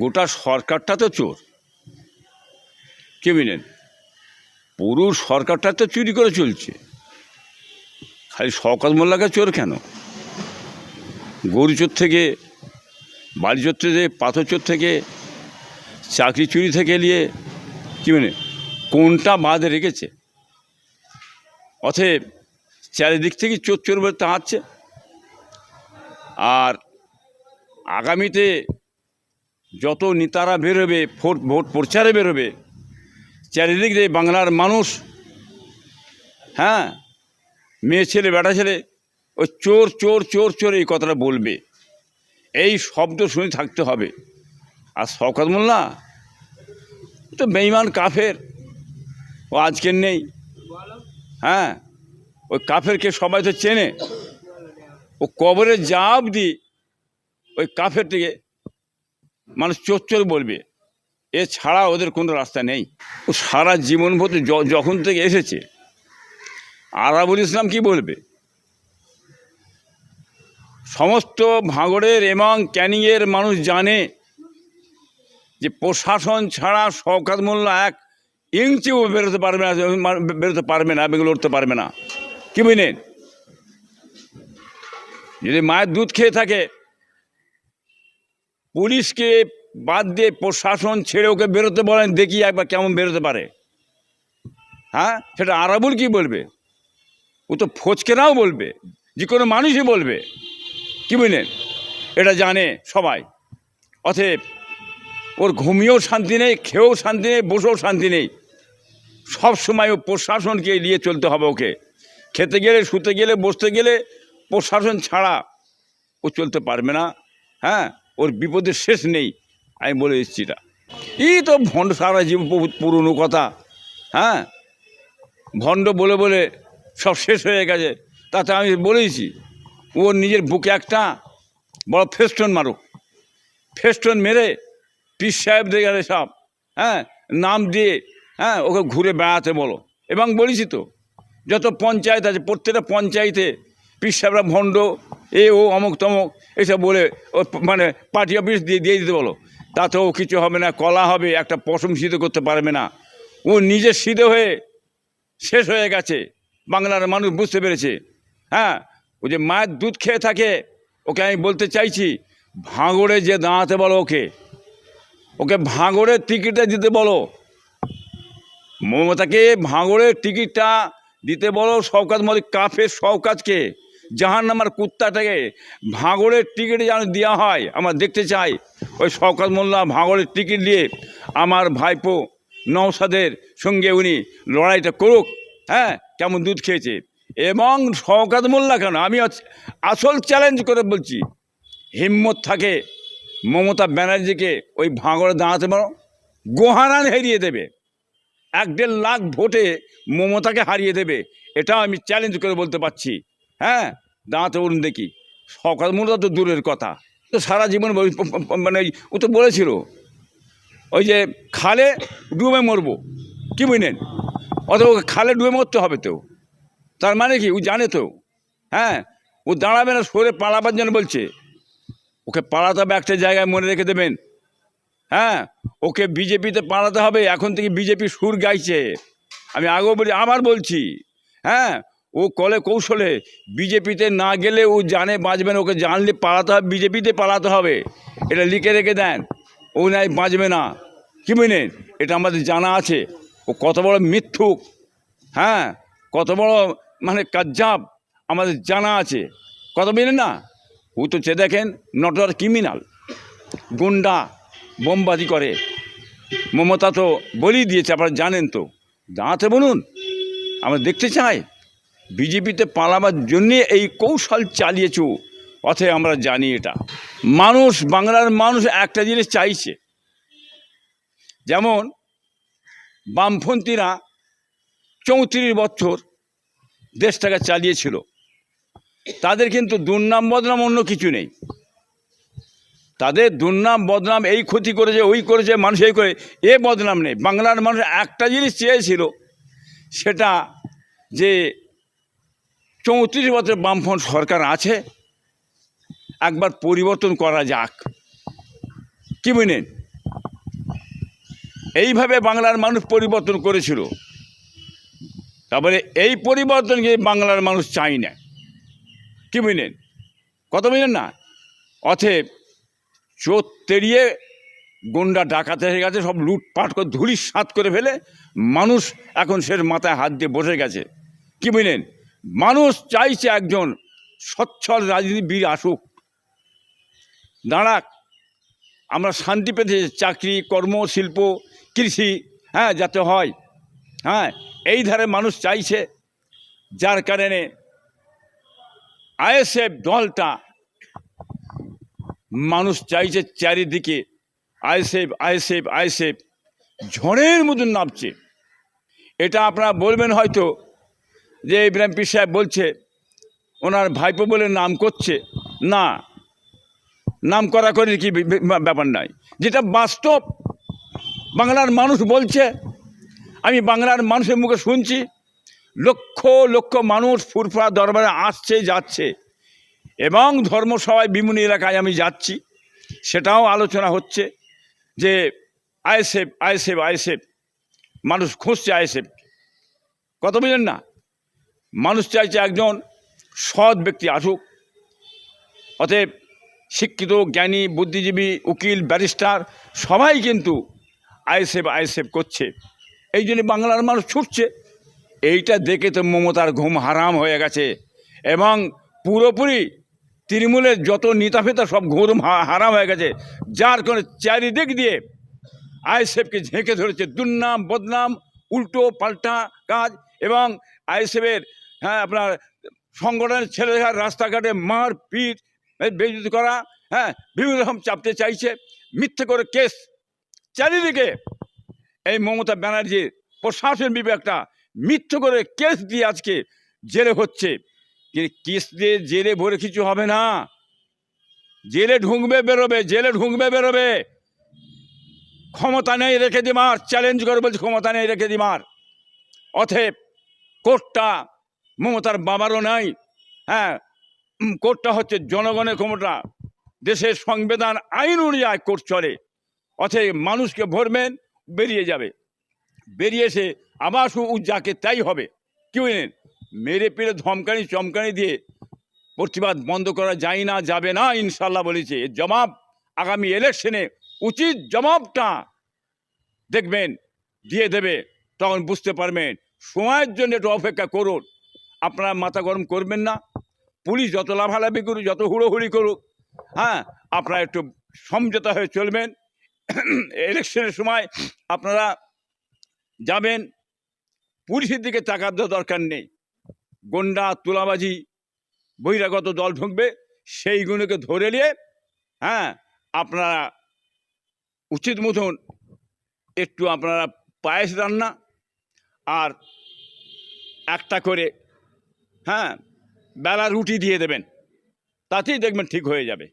গোটা সরকারটা তো চোর। কে বুঝলেন পুরো সরকারটা তো চুরি করে চলছে। খালি শওকত মোল্লাকে চোর কেন? গরু চোর থেকে বাড়ি চোর থেকে পাথর চোর থেকে, চাকরি চুরি থেকে নিয়ে কি মানে কোনটা বাদ রেখেছে? অতএব চারিদিক থেকে চোর চোর বলে তাঁচ্ছে আর আগামীতে যত নেতারা বেরোবে, ভোট ভোট প্রচারে বেরোবে, চারিদিক দিয়ে বাংলার মানুষ হ্যাঁ মেয়ে ছেলে, বেটা ছেলে, ওই চোর চোর চোর চোর এই কথাটা বলবে। এই শব্দ শুনে থাকতে হবে। আর শওকত মোল্লা তো বেইমান কাফের, ও আজকের নেই হ্যাঁ ওই কাফেরকে সবাই তো চেনে। ও কবরে জাপ দি ওই কাফের কাফেরটিকে মানুষ চোর চোর বলবে। এছাড়া ওদের কোনো রাস্তা নেই। ও সারা জীবন ভর যখন থেকে এসেছে আরাবুল ইসলাম কি বলবে? সমস্ত ভাঙড়ের এবং ক্যানিংয়ের মানুষ জানে যে প্রশাসন ছাড়া শওকাত মোল্লা এক ইঞ্চিও বেরোতে পারবে না বেরোতে পারবে না, বেগুলো উঠতে পারবে না। কি বুঝলেন যদি মায়ের দুধ খেয়ে থাকে পুলিশকে বাদ দিয়ে প্রশাসন ছেড়ে ওকে বেরোতে বলেন, দেখি একবার কেমন বেরোতে পারে। হ্যাঁ? সেটা আরাবুল কি বলবে? ও তো ফচকেরাও বলবে, যে কোনো মানুষই বলবে। কি বুঝলেন? এটা জানে সবাই। অতএব ওর ঘুমিয়েও শান্তি নেই, খেয়েও শান্তি নেই, বসেও শান্তি নেই। সব সময় ও প্রশাসনকে নিয়ে চলতে হবে ওকে। খেতে গেলে, শুতে গেলে, বসতে গেলে প্রশাসন ছাড়া ও চলতে পারবে না। হ্যাঁ? ওর বিপদের শেষ নেই। আমি বলে এসেছি এটা। এই তো ভণ্ড সারা জীবন বহু- পুরনো কথা। হ্যাঁ? ভণ্ড বলে বলে সব শেষ হয়ে গেছে। তাতে আমি বলেইছি ওর নিজের বুকে একটা বড় ফেস্টন মারুক। ফেস্টন মেরে পিস সাহেব দিয়ে গেলে সব হ্যাঁ নাম দিয়ে হ্যাঁ ওকে ঘুরে বেড়াতে বলো। এবং বলেছি তো, যত পঞ্চায়েত আছে, প্রত্যেকটা পঞ্চায়েতে পিস সাহেবরা ভণ্ড এ, ও, অমুক তমুক, এসব বলে, ও মানে পার্টি অফিস দিয়ে দিয়ে দিতে বলো। তাতেও কিছু হবে না, কলা হবে, একটা পশম সিদ্ধ করতে পারবে না। ও নিজে সিদ্ধ হয়ে শেষ হয়ে গেছে। বাংলার মানুষ বুঝতে পেরেছে। হ্যাঁ ও যে মায়ের দুধ খেয়ে থাকে, ওকে আমি বলতে চাইছি, ভাঙড়ে যে দাঁড়াতে বলো ওকে। ওকে ভাঙড়ের টিকিটটা দিতে বলো। মমতাকে ভাঙড়ের টিকিটটা দিতে বলো শওকাত মলিক কাফের শওকাতকে। জাহান নামার কুত্তাটাকে ভাঙড়ের টিকিট যেন দেওয়া হয়, আমরা দেখতে চাই। ওই শওকাত মোল্লা ভাঙড়ের টিকিট দিয়ে আমার ভাইপো নওসাদের সঙ্গে উনি লড়াইটা করুক হ্যাঁ কেমন দুধ খেয়েছে। এবং শওকাত মোল্লা কেন? আমি আসল চ্যালেঞ্জ করে বলছি, হিম্মত থাকে মমতা ব্যানার্জিকে ওই ভাঙড়ে দাঁড়াতে পারো গোহারান হারিয়ে দেবে। এক দেড় লাখ ভোটে মমতাকে হারিয়ে দেবে এটা আমি চ্যালেঞ্জ করে বলতে পারছি। হ্যাঁ দাঁড়াতে বলুন দেখি। সকাল মমতা তো দূরের কথা। তো সারা জীবন মানে ও তো বলেছিল, ওই যে খালে ডুবে মরবো। কি বুঝলেন? অত খালে ডুবে মরতে হবে তো। তার মানে কি? ও জানে তো। হ্যাঁ ও দাঁড়াবে না সরে পালাবার জন্য বলছে। ওকে পালাতে হবে একটা জায়গায়, মনে রেখে দেবেন। হ্যাঁ ওকে বিজেপিতে পালাতে হবে। এখন থেকে বিজেপি সুর গাইছে। আমি আগেও বলি, আবার বলছি। হ্যাঁ ও কলে কৌশলে বিজেপিতে না গেলে ও জানে বাঁচবে না, ওকে জানলে পালাতে হবে, বিজেপিতে পালাতে হবে। এটা লিখে রেখে দেন, ও নাই বাঁচবে না। কি বুঝলেন এটা আমাদের জানা আছে। ও কত বড় মিথ্যুক হ্যাঁ? কত বড় মানে কাজ্জাব, আমাদের জানা আছে। কত বুঝলেন না? ও তো চে দেখেন নট আর ক্রিমিনাল গুন্ডা, বোমবাজি করে। মমতা তো বলেই দিয়েছে, আপনারা জানেন তো। দাঁড়াতে বলুন, আমরা দেখতে চাই। বিজেপিতে পালাবার জন্যে এই কৌশল চালিয়েছ, অথে আমরা জানি এটা। মানুষ, বাংলার মানুষ একটা জিনিস চাইছে। যেমন, বামপন্থীরা চৌত্রিশ বছর দেশটাকে চালিয়েছিল। তাদের কিন্তু দুর্নাম, বদনাম অন্য কিছু নেই। তাদের দুর্নাম, বদনাম এই ক্ষতি করেছে, ওই করেছে, মানুষ এই করে, এ বদনাম নেই। বাংলার মানুষ একটা জিনিস চেয়েছিল, সেটা যে চৌত্রিশ বছর বামফ্রন্ট সরকার আছে। একবার পরিবর্তন করা যাক। কি বুঝলেন এইভাবে বাংলার মানুষ পরিবর্তন করেছিল। তারপরে এই পরিবর্তনকে বাংলার মানুষ চাই না? কি বুঝলেন কত বুঝলেন না? অথব চোর তেড়িয়ে গুন্ডা ডাকাতে হয়ে গেছে, সব লুটপাট করে ধুলি সাত করে ফেলে মানুষ এখন সে মাথায় হাত দিয়ে বসে গেছে। কি বুঝলেন মানুষ চাইছে একজন সচ্ছল রাজনীতিবিদ আসুক। দাঁড়াক, আমরা শান্তি পেতে চাকরি, কর্ম, শিল্প, কৃষি হ্যাঁ যাতে হয়। হ্যাঁ এই ধারে মানুষ চাইছে, যার কারণে আইএসএফ দলটা মানুষ চাইছে চারিদিকে আইএসএফ আইএসএফ আইএসএফ, ঝড়ের মতন নামছে। এটা আপনারা বলবেন হয়তো যে ইব্রাহিম পীর সাহেব বলছে, ওনার ভাইপো বলে নাম করছে, না, নাম করা করে কি ব্যাপার নাই। যেটা বাস্তব, বাংলার মানুষ বলছে, আমি বাংলার মানুষের মুখে শুনছি, লক্ষ লক্ষ মানুষ ফুরফুরা দরবারে আসছে, যাচ্ছে, এবং ধর্মসভায় বিভিন্ন এলাকায় আমি যাচ্ছি। সেটাও আলোচনা হচ্ছে যে আইএসএফ আইএসএফ আইএসএফ, মানুষ খুঁজছে আইএসএফ। কত বুঝলেন না? মানুষ চাইছে একজন সৎ ব্যক্তি আসুক। অতএব শিক্ষিত, জ্ঞানী, বুদ্ধিজীবী, উকিল, ব্যারিস্টার সবাই কিন্তু আইএসএফ আইএসএফ করছে। এই জন্য বাংলার মানুষ ছুটছে। এইটা দেখে তো মমতার ঘুম হারাম হয়ে গেছে এবং পুরোপুরি তৃণমূলের যত নেতা নেতাফেতা সব ঘুম হারাম হয়ে গেছে। যার কারণে চারিদিক দিয়ে আইএসএফকে ঝেঁকে ধরেছে। দুর্নাম, বদনাম উল্টো পাল্টা কাজ এবং আইএসএফের হ্যাঁ আপনার সংগঠনের ছেলেরা রাস্তাঘাটে মার, পিট বেজুতি করা হ্যাঁ বিভিন্ন রকম চাপতে চাইছে, মিথ্যে করে কেস। চারিদিকে এই মমতা ব্যানার্জির প্রশাসন বিভাগটা মিথ্যে করে কেস দিয়ে আজকে জেলে হচ্ছে। কেস দিয়ে জেলে ভরে কিছু হবে না। জেলে ঢুকবে, বেরোবে, জেলে ঢুকবে, বেরোবে। ক্ষমতা নেই রেখে দিমার চ্যালেঞ্জ করে বলছে, ক্ষমতা নেই রেখে দিমার অথেব কোর্টটা মমতার বাবারও নাই। হ্যাঁ কোর্টটা হচ্ছে জনগণের ক্ষমতা। দেশের সংবিধান, আইন অনুযায়ী কোর্ট চলে। অথব মানুষকে ভরবেন, বেরিয়ে যাবে। বেরিয়ে এসে আবার যাকে তাই হবে। কি বুঝলেন মেরে পেরে ধমকানি, চমকানি দিয়ে প্রতিবাদ বন্ধ করা যায় না, যাবে না ইনশাল্লাহ বলেছে। জবাব আগামী ইলেকশনে উচিত জবাবটা। দেখবেন, দিয়ে দেবে, তখন বুঝতে পারবেন। সময়ের জন্য একটু অপেক্ষা করুন। আপনারা মাথা গরম করবেন না। পুলিশ যত লাভালাভি করুক, যত হুড়োহুড়ি করুক হ্যাঁ আপনারা একটু সমঝোতা হয়ে চলবেন। ইলেকশনের সময় আপনারা যাবেন। পুলিশের দিকে তাকার দরকার নেই। গন্ডা, তুলাবাজি, বহিরাগত দল ঢুকবে, সেইগুলোকে ধরে নিয়ে হ্যাঁ আপনারা উচিত মতন একটু আপনারা পায়েস রান্না আর একটা করে হ্যাঁ বেলা রুটি দিয়ে দেবেন তাতেই দেখবেন ঠিক হয়ে যাবে।